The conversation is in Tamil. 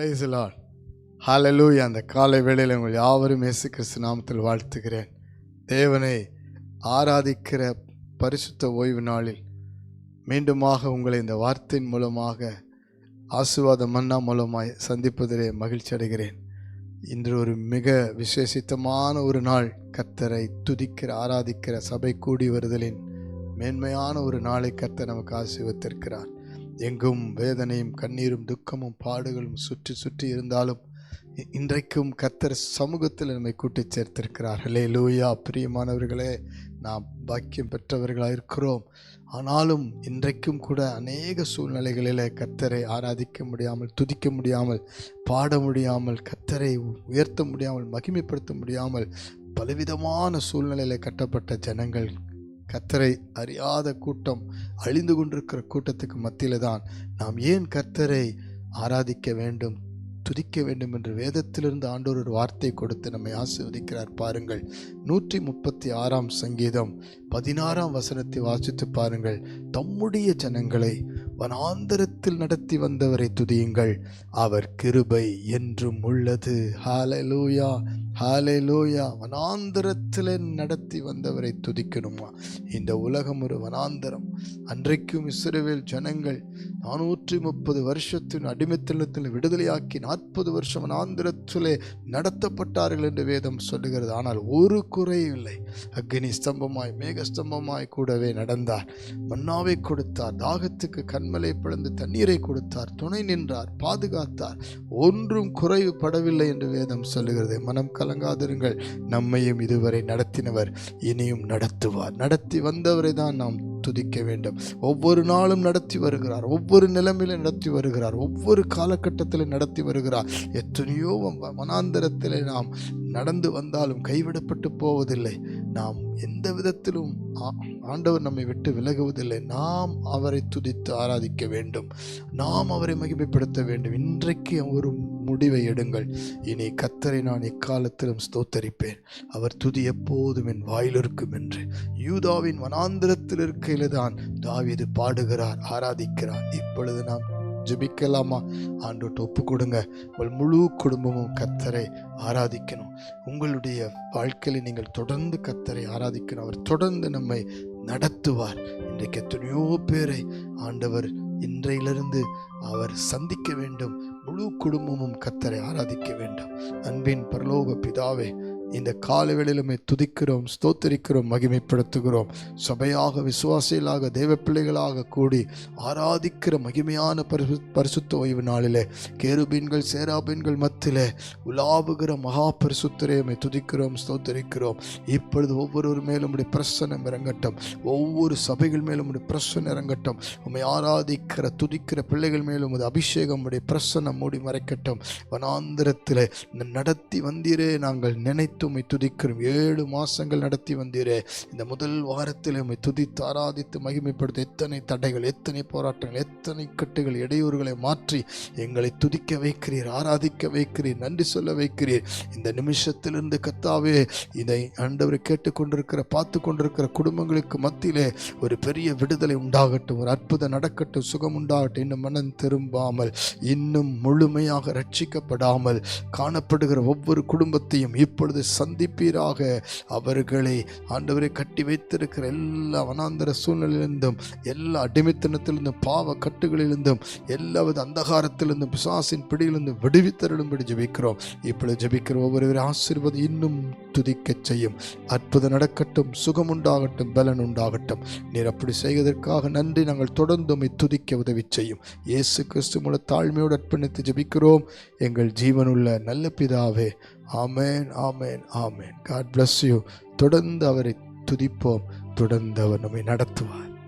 பிரைஸ் லால் ஹாலலூய் அந்த காலை வேளையில் உங்கள் யாவரும் இயேசு கிறிஸ்து நாமத்தில் வாழ்த்துகிறேன். தேவனை ஆராதிக்கிற பரிசுத்த ஓய்வு நாளில் மீண்டுமாக உங்களை இந்த வார்த்தையின் மூலமாக ஆசுவாத மன்னா மூலமாய் சந்திப்பதிலே மகிழ்ச்சி அடைகிறேன். இன்று ஒரு மிக விசேஷித்தமான ஒரு நாள். கர்த்தரை துதிக்கிற ஆராதிக்கிற சபை கூடி வருதலின் மேன்மையான ஒரு நாளை கர்த்தர் நமக்கு ஆசீர்வத்திருக்கிறார் எங்கும் வேதனையும் கண்ணீரும் துக்கமும் பாடுகளும் சுற்றி சுற்றி இருந்தாலும் இன்றைக்கும் கத்தர் சமூகத்தில் நம்மை கூட்டி சேர்த்திருக்கிறார். ஹலே லூயா பிரியமானவர்களே நாம் பாக்கியம் பெற்றவர்களாக இருக்கிறோம். ஆனாலும் இன்றைக்கும் கூட அநேக சூழ்நிலைகளில் கத்தரை ஆராதிக்க முடியாமல் துதிக்க முடியாமல் பாட முடியாமல் கத்தரை உயர்த்த முடியாமல் மகிமைப்படுத்த முடியாமல் பலவிதமான சூழ்நிலையில் கட்டப்பட்ட ஜனங்கள் கர்த்தரை அறியாத கூட்டம் அழிந்து கொண்டிருக்கிற கூட்டத்துக்கு மத்தியில் தான் நாம் ஏன் கர்த்தரை ஆராதிக்க வேண்டும் துதிக்க வேண்டும் என்று வேதத்திலிருந்து ஆண்டோர் ஒரு வார்த்தை கொடுத்து நம்மை ஆசீர்வதிக்கிறார் பாருங்கள். நூற்றி முப்பத்தி ஆறாம் சங்கீதம் பதினாறாம் வசனத்தை வாசித்து பாருங்கள். தம்முடைய ஜனங்களை வனாந்தரத்தில் நடத்தி வந்தவரை துதியுங்கள். அவர் கிருபை என்றும் உள்ளது. ஹalleluya. லோயா வனாந்திரத்தில் நடத்தி வந்தவரை துதிக்கணுமா? இந்த உலகம் ஒரு வனாந்தரம். அன்றைக்கும் இஸ்ரேவேல் ஜனங்கள் நானூற்றி முப்பது வருஷத்தின் அடிமைத்தளத்தில் விடுதலையாக்கி நாற்பது வருஷம் வனாந்திரத்திலே நடத்தப்பட்டார்கள் என்று வேதம் சொல்லுகிறது. ஆனால் ஒரு குறையும் இல்லை. அக்னி ஸ்தம்பமாய் மேக ஸ்தம்பமாய் கூடவே நடந்தார். மன்னாவை கொடுத்தார். தாகத்துக்கு கண்மலை பிளந்து தண்ணீரை கொடுத்தார். துணை நின்றார். பாதுகாத்தார். ஒன்றும் குறைவு படவில்லை என்று வேதம் சொல்லுகிறது. மனம் கலங்காதிருங்கள் நம்மையும் இதுவரை நடத்தினவர் இனியும் நடத்துவார். நடத்தி வந்தவரை தான் நாம் துதிக்க வேண்டும். ஒவ்வொரு நாளும் நடத்தி வருகிறார். ஒவ்வொரு நிலைமையில நடத்தி வருகிறார். ஒவ்வொரு காலகட்டத்தில் நடத்தி வருகிறார். எத்தனையோ மனாந்தரத்தில் நாம் நடந்து வந்தாலும் கைவிடப்பட்டு போவதில்லை. நாம் எந்த விதத்திலும் ஆ- ஆண்டவர் நம்மை விட்டு விலகுவதில்லை. நாம் அவரை துதித்து ஆராதிக்க வேண்டும். நாம் அவரை மகிமைப்படுத்த வேண்டும். இன்றைக்கு ஒரு முடிவை எடுங்கள். இனி கத்தரை நான் எக்காலத்திலும் ஸ்தோத்தரிப்பேன். அவர் துதி எப்போதும் என் வாயில் இருக்கும் என்று. யூதாவின் வனாந்திரத்தில் இருக்கையில தான் தாவீது பாடுகிறார் ஆராதிக்கிறார். இப்பொழுது நாம் ஜெபிக்கலாமா? ஆண்டோட்டு ஒப்பு கொடுங்க. உங்கள் முழு குடும்பமும் கத்தரை ஆராதிக்கணும். உங்களுடைய வாழ்க்கையில் நீங்கள் தொடர்ந்து கத்தரை ஆராதிக்கணும். அவர் தொடர்ந்து நம்மை நடத்துவார். இன்றைக்கு எத்தனையோ பேரை ஆண்டவர் இன்றையிலிருந்து அவர் சந்திக்க வேண்டும். முழு குடும்பமும் கத்தரை ஆராதிக்க வேண்டும். அன்பின் பரலோக பிதாவே இந்த காலவெளியிலுமே துதிக்கிறோம் ஸ்தோத்தரிக்கிறோம் மகிமைப்படுத்துகிறோம். சபையாக விசுவாசிகளாக தேவ பிள்ளைகளாக கூடி ஆராதிக்கிற மகிமையான பரிசு பரிசுத்த ஓய்வு நாளிலே கேருபீன்கள் சேராபீன்கள் மத்தியிலே உலாவுகிற மகா பரிசுத்தரையுமே துதிக்கிறோம் ஸ்தோத்தரிக்கிறோம். இப்பொழுது ஒவ்வொருவர் மேலும் உடைய பிரசனம் இறங்கட்டும். ஒவ்வொரு சபைகள் மேலும் உடைய பிரசனம் இறங்கட்டும். உம்மை ஆராதிக்கிற துதிக்கிற பிள்ளைகள் மேலும் உடைய அபிஷேகம் உடைய பிரசனம் மூடி மறைக்கட்டும். வனாந்திரத்தில் நடத்தி வந்தீரே நாங்கள் நினைத்து உம்மை துதிக்கிறோம். ஏழு மாதங்கள் நடத்தி வந்தீரே. இந்த முதல் வாரத்தில் உம்மை துதித்து ஆராதித்து மகிமைப்படுத்த எத்தனை தடைகள் எத்தனை போராட்டங்கள் எத்தனை கட்டுகள் இடையூறுகளை மாற்றி எங்களை துதிக்க வைக்கிறீர் ஆராதிக்க வைக்கிறீர் நன்றி சொல்ல வைக்கிறீர். இந்த நிமிஷத்திலிருந்து கத்தாவே இதை ஆண்டவர் கேட்டுக்கொண்டிருக்கிற பார்த்து கொண்டிருக்கிற குடும்பங்களுக்கு மத்தியிலே ஒரு பெரிய விடுதலை உண்டாகட்டும் ஒரு அற்புதம் நடக்கட்டும். சுகம் உண்டாகட்டும் இன்னும் மனம் திரும்பாமல் இன்னும் முழுமையாக ரட்சிக்கப்படாமல் காணப்படுகிற ஒவ்வொரு குடும்பத்தையும் இப்பொழுது சந்திப்பீராக. அவர்களை ஆண்டவரை கட்டி வைத்திருக்கிற எல்லா வனாந்தர சூழ்நிலையிலிருந்தும் எல்லா அடிமைத்தனத்திலிருந்தும் பாவ கட்டுகளிலிருந்தும் எல்லாவது அந்தகாரத்திலிருந்தும் பிசாசின் பிடியிலிருந்தும் விடுவித்தருளும்படி ஜெபிக்கிறோம். இப்பொழுது ஜபிக்கிற ஒவ்வொருவரை ஆசீர்வாதம் இன்னும் துதிக்கச் செய்யும். அற்புதம் நடக்கட்டும் சுகம் உண்டாகட்டும் பலன் உண்டாகட்டும். நீர் அப்படி செய்வதற்காக நன்றி. நாங்கள் தொடர்ந்து துதிக்க ஜெபிக்க உதவி செய்யும். இயேசு கிறிஸ்து மூல தாழ்மையோடு அர்ப்பணித்து ஜெபிக்கிறோம். எங்கள் ஜீவனுள்ள நல்ல பிதாவே ஆமேன் ஆமேன் ஆமேன். காட் பிளஸ் யூ தொடர்ந்து அவரை துதிப்போம். தொடர்ந்து அவர் நம்மை நடத்துவார்.